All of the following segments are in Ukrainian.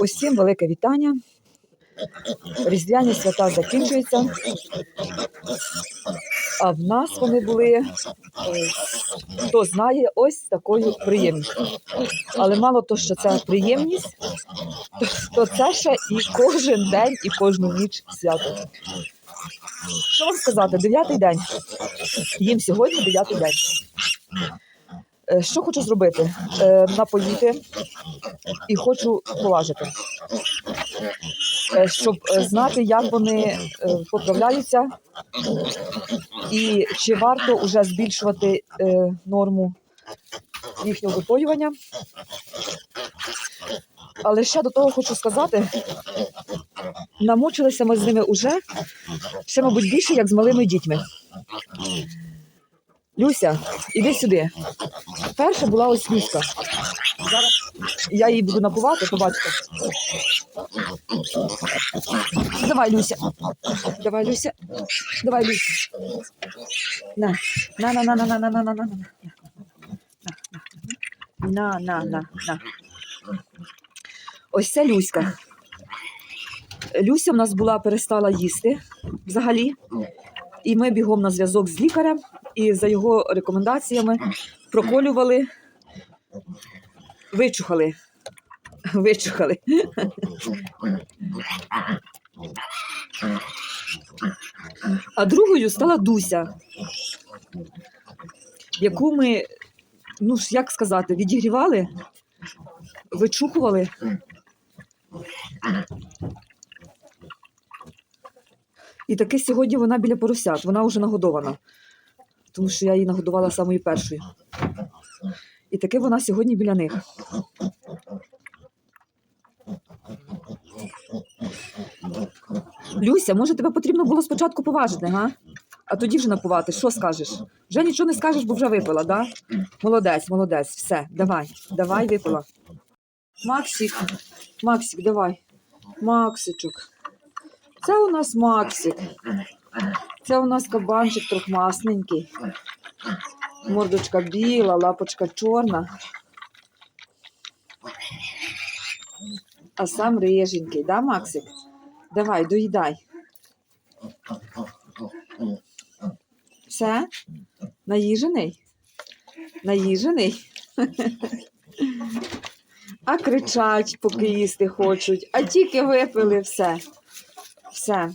Усім велике вітання. Різдвяні свята закінчуються. А в нас вони були, е, хто знає, ось такою приємністю. Але мало то, що це приємність, то це ще і кожен день, і кожну ніч свято. Що вам сказати? Дев'ятий день. Їм сьогодні дев'ятий день. Е, Що хочу зробити? Е, Напоїти і хочу поважити, Е, щоб знати, як вони поправляються, і чи варто вже збільшувати норму їхнього випоювання. Але ще до того хочу сказати, намучилися ми з ними уже ще, мабуть, більше, як з малими дітьми. Люся, іди сюди. Перша була ось Люська. Зараз я її буду напувати, побачите. Давай, Люся. Давай, Люся. Давай, Люся. На, на, на, на, на, на, на, на, на, на, на. На, на, на, на. Ось це Люська. Люся в нас була перестала їсти взагалі. І ми бігом на зв'язок з лікарем і за його рекомендаціями проколювали, вичухали. Вичухали. А другою стала Дуся, яку ми, ну ж як сказати, відігрівали, вичухували. І таки сьогодні вона біля поросят, вона вже нагодована, тому що я її нагодувала самою першою. І таки вона сьогодні біля них. Люся, може тебе потрібно було спочатку поважити, га? А тоді вже напувати. Що скажеш? Вже нічого не скажеш, бо вже випила, да? Молодець, молодець, все, давай, давай, випила. Максик, Максик, давай. Максичок. Це у нас Максик. Це у нас кабанчик трохмасненький. Мордочка біла, лапочка чорна. А сам риженький, да, Максик? Давай, доїдай. Все? Наїжений? Наїжений? А кричать, поки їсти хочуть, а тільки випили все. Все.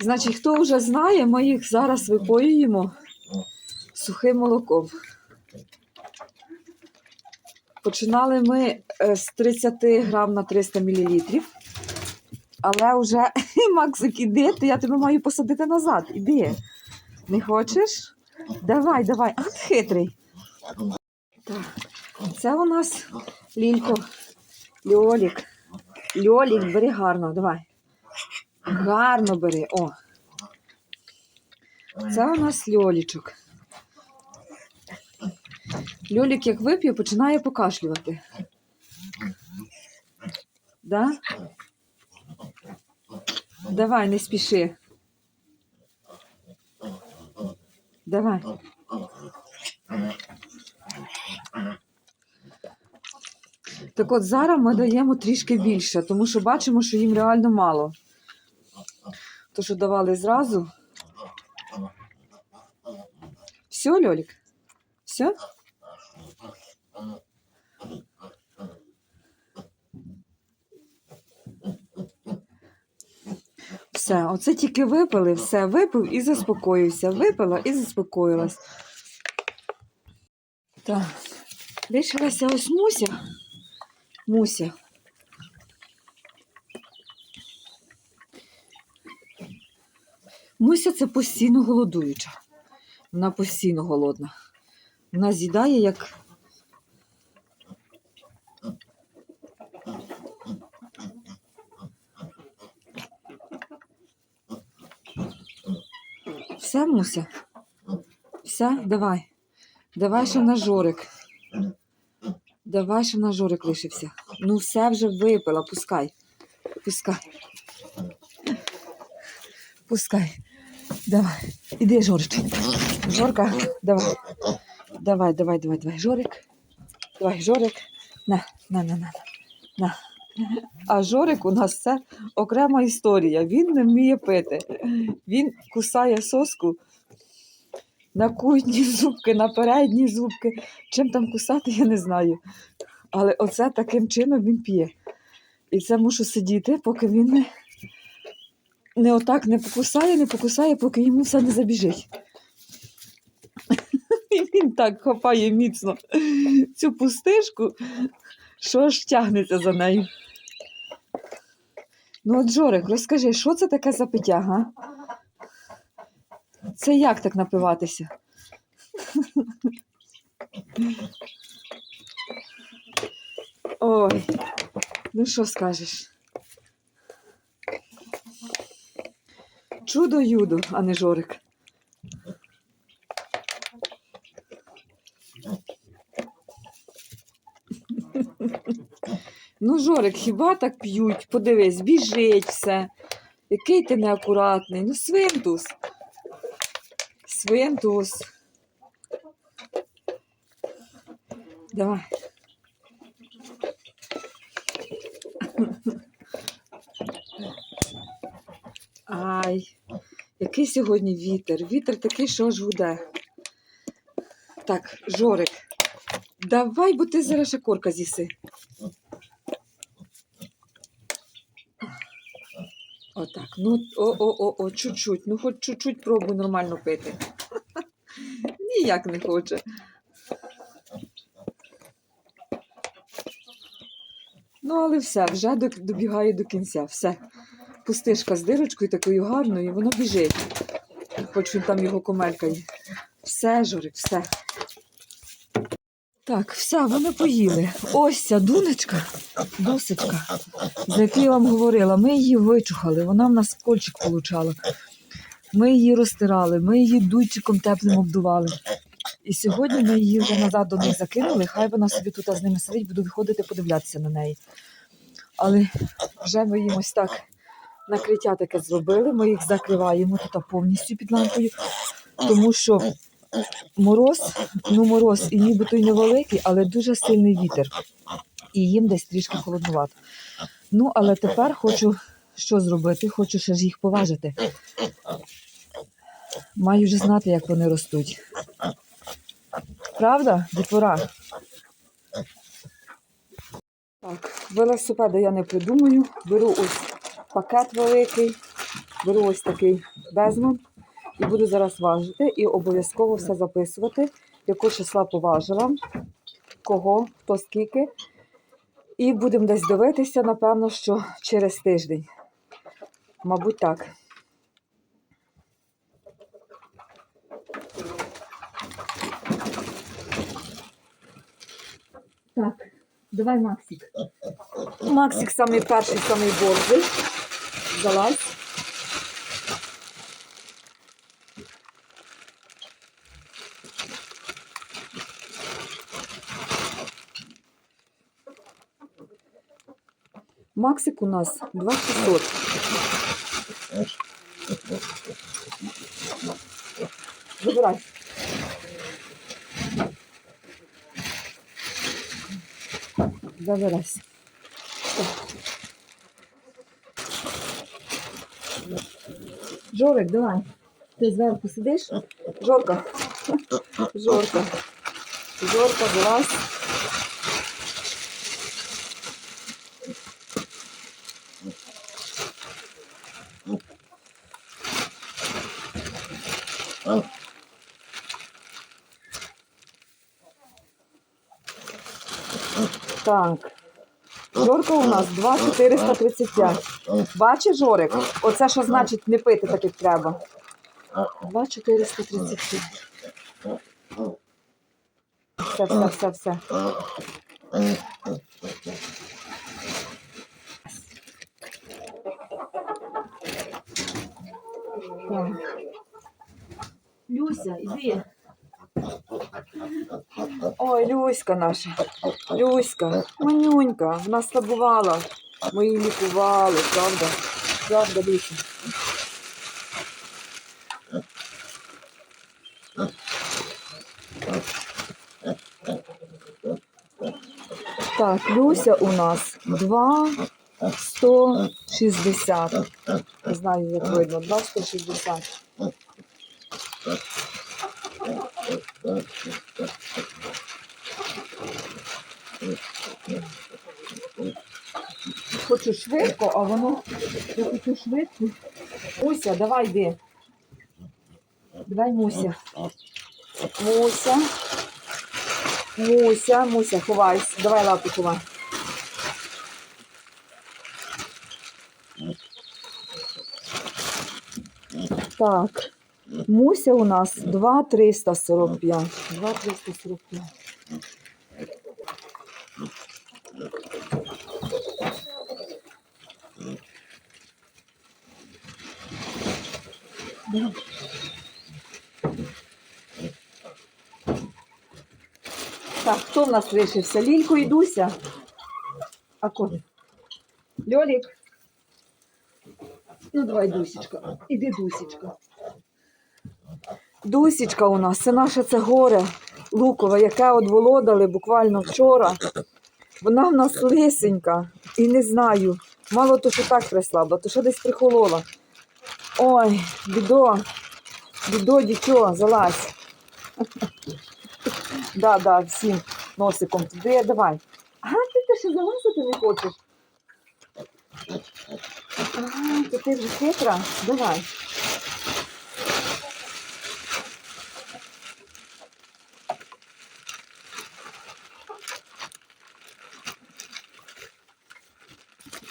Значить, хто вже знає, ми їх зараз випоюємо сухим молоком. Починали ми е, з 30 грам на 300 мл. Але вже, Максик, іди, то я тебе маю посадити назад. Іди. Не хочеш? Давай, давай. А, хитрий. Так. Це у нас Лілько. Льолік. Льолік, бери гарно, давай. Гарно бери. О. Це у нас льолічок. Льолік, як вип'є, починає покашлювати. Да? Давай, не спіши. Давай. Так от зараз ми даємо трішки більше, тому що бачимо, що їм реально мало. То, що давали зразу. Все, Льолік? Все? Все, оце тільки випили, все, випив і заспокоївся. Випила і заспокоїлась. Так, лишилася ось Муся. Муся. Муся це постійно голодуюча. Вона постійно голодна. Вона з'їдає як. Все, Муся? Все, давай. Давай ще на жорик. Давай ще на жорик лишився. Ну, все вже випила, пускай. Пускай. Пускай. Давай. Іди, Жорич. Жорка, давай. Давай, давай, давай, давай. Жорик. Давай, Жорик. На, на, на, на, на. А Жорик у нас це окрема історія. Він не вміє пити. Він кусає соску на кутні зубки, на передні зубки. Чим там кусати, я не знаю. Але оце таким чином він п'є. І це мушу сидіти, поки він не, не отак не покусає, не покусає, поки йому все не забіжить. І він так хапає міцно цю пустишку, що аж тягнеться за нею. Ну, от, Жорик, розкажи, що це таке за пиття? Це як так напиватися? Ой, ну що скажеш? Чудо юдо, а не Жорик. Ну, Жорик, хіба так п'ють? Подивись, біжить все. Який ти неакуратний. Ну, свинтус. Свинтус. Давай. Ай, який сьогодні вітер. Вітер такий, що аж гуде. Так, Жорик, давай, бо ти зараз ще корка з'їси. Отак. Ну, о-о-о, чуть-чуть. Ну, хоч чуть-чуть пробуй нормально пити. Ніяк не хоче. Ну, але все, вже добігає до кінця. Все. Пустишка з дирочкою такою гарною, воно біжить. Хоч він там його комелькає. Все, Жорик, все. Так, все, вони поїли. Ось ця дунечка, досочка, за яку я вам говорила, ми її вичухали, вона в нас кольчик получала. Ми її розтирали, ми її дуйчиком теплим обдували. І сьогодні ми її вже назад до них закинули, хай вона собі тут з ними сидить, буду виходити подивлятися на неї. Але вже ми їм ось так накриття таке зробили, ми їх закриваємо тут повністю під лампою, тому що мороз, ну мороз і нібито й невеликий, але дуже сильний вітер. І їм десь трішки холоднувато. Ну, але тепер хочу що зробити? Хочу ще ж їх поважити. Маю вже знати, як вони ростуть. Правда, дітвора? Так, велосипеда я не придумаю. Беру ось пакет великий, беру ось такий безман і буду зараз важити і обов'язково все записувати, якого числа поважила, кого, хто скільки. І будемо десь дивитися, напевно, що через тиждень. Мабуть, так. Так, давай Максик. Максик самий перший, самий борзий. Залазь. Максик у нас 2600. Забирай. Забирайся. Жорик, давай. Ти зверху сидиш? Жорка. Жорка. Жорка, вилазь. Так. Жорка у нас 2,435. Бачиш, Жорик? Оце що значить не пити так, як треба. 2,435. Все, все, все, все. Так. Люся, іди. Ой, Люська наша. Люська, манюнька, вона слабувала. Ми її лікували, правда? Правда, Люся. Так, Люся у нас 2 160. Не знаю, як видно, 2 Хочу швидко, а воно я хочу швидко. Муся, давай йди. Давай, Муся. Муся. Муся, Муся, ховайся. Давай лапу ховай. Так. Муся у нас 2,345. 2,345. Так, хто в нас лишився? Лілько і Дуся? А кого? Льолік? Ну, давай, Дусічка. Іди, Дусічка. Дусічка у нас, це наше це горе лукове, яке одволодали буквально вчора. Вона в нас лисенька і не знаю. Мало то, що так прислабла, то що десь прихолола. Ой, бідо, бідо, дітьо, залазь. Да, да, всім носиком туди, давай. А ти, ти ще залазити не хочеш? Ага, то ти вже хитра? Давай.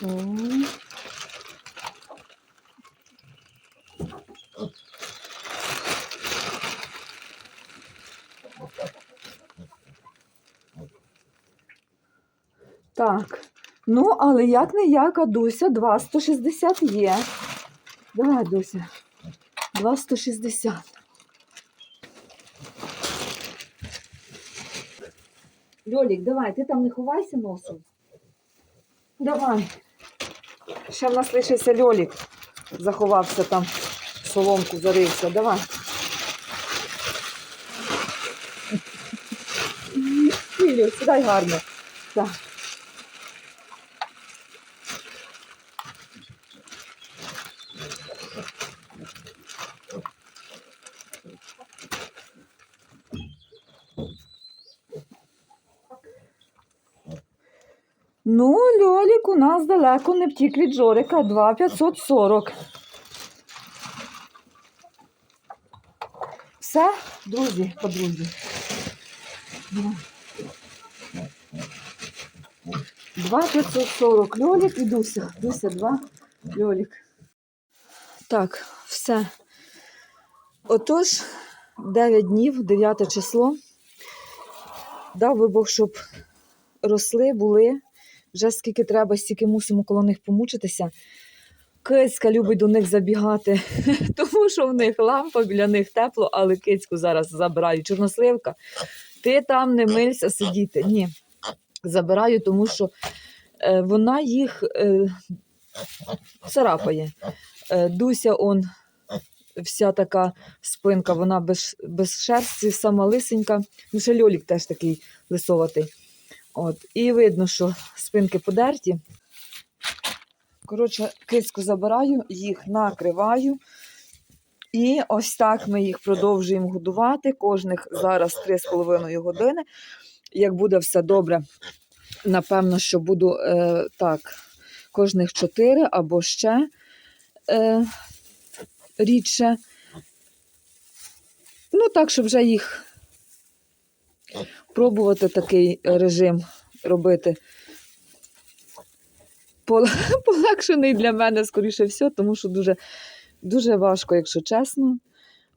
М. Так. Ну, але як не як, а Дуся 2,160 є. Давай, Дуся. 2,160. Льолік, давай, ти там не ховайся носом. Давай. Ще в нас лишився Льолік. Заховався там, соломку зарився. Давай. Лілю, сідай гарно. Так. Ну, Льолік у нас далеко не втік від Жорика 2,540. Все, друзі, подрузі. 2,540 Льолік і Дуся. Дуся 2, Льолік. Так, все. Отож, 9 днів, 9 число. Дав би Бог, щоб росли, були. Вже скільки треба, стільки мусимо коло них помучитися. Кицька любить до них забігати, тому що в них лампа, біля них тепло, але кицьку зараз забираю. Чорносливка, ти там не милься сидіти. Ні, забираю, тому що е, вона їх е, царапає. Е, Дуся, он вся така спинка, вона без, без шерсті, сама лисенька. Ну, ще льолік теж такий лисоватий. От, і видно, що спинки подерті. Коротше, кицьку забираю, їх накриваю. І ось так ми їх продовжуємо годувати. Кожних зараз 3,5 години. Як буде все добре, напевно, що буду е, так, кожних 4 або ще е, рідше. Ну, так, щоб вже їх пробувати такий режим робити. Полегшений для мене, скоріше все, тому що дуже, дуже важко, якщо чесно.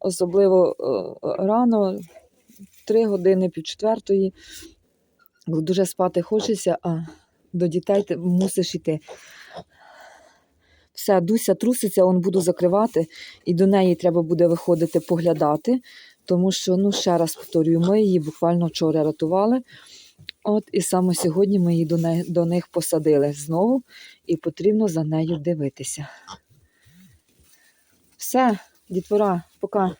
Особливо е, рано, три години, пів четвертої. Дуже спати хочеться, а до дітей ти мусиш йти. Все, Дуся труситься, он буду закривати, і до неї треба буде виходити поглядати, тому що, ну, ще раз повторюю, ми її буквально вчора рятували. От, і саме сьогодні ми її до, не, до них посадили знову, і потрібно за нею дивитися. Все, дітвора, пока.